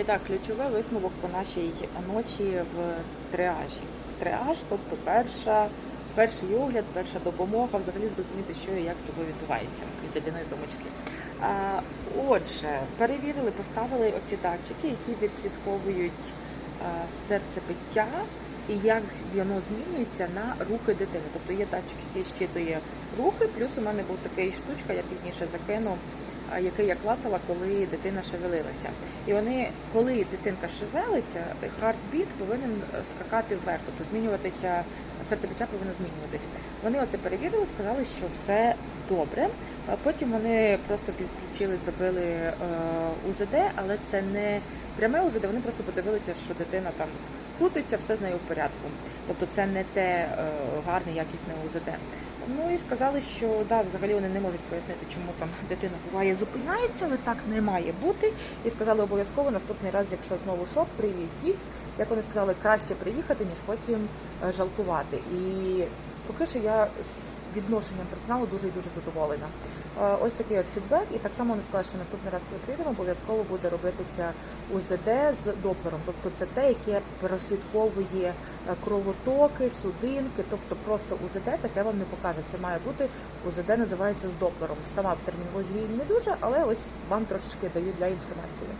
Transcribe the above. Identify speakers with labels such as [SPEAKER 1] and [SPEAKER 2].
[SPEAKER 1] І так, ключовий висновок по нашій ночі в триажі. Триаж, тобто перша, перший огляд, перша допомога, взагалі зрозуміти, що і як з тобою відбувається, і з дитиною в тому числі. А, отже, перевірили, поставили оці датчики, які відслідковують серцебиття і як воно змінюється на рухи дитини. Тобто є датчик, який щитує рухи, плюс у мене був такий штучка, я пізніше закину, який я клацала, коли дитина шевелилася. І вони, коли дитинка шевелиться, хартбіт повинен е, скакати вверх, тобто змінюватися, серцебиття повинно змінюватися. Вони оце перевірили, сказали, що все добре. Потім вони просто підключили, зробили е, УЗД, але це не пряме УЗД, вони просто подивилися, що дитина там крутиться, все з нею в порядку. Тобто це не те е, гарне, якісне УЗД. Ну і сказали, що да, взагалі вони не можуть пояснити, чому там дитина буває зупиняється, але так не має бути. І сказали обов'язково наступний раз, якщо знову шок, приїздіть. Як вони сказали, краще приїхати, ніж потім е, жалкувати. І поки що я з відношенням персоналу дуже і дуже задоволена. Е, Ось такий от фідбек. І так само вони сказали, що наступний раз, коли приїдемо, обов'язково буде робитися УЗД з доплером. Тобто це те, яке прослідковує е, кровотоки, судинки, тобто просто УЗД таке вам не покаже. Це має бути УЗД, називається з доплером. Сама в термінології не дуже, але ось вам трошечки даю для інформації.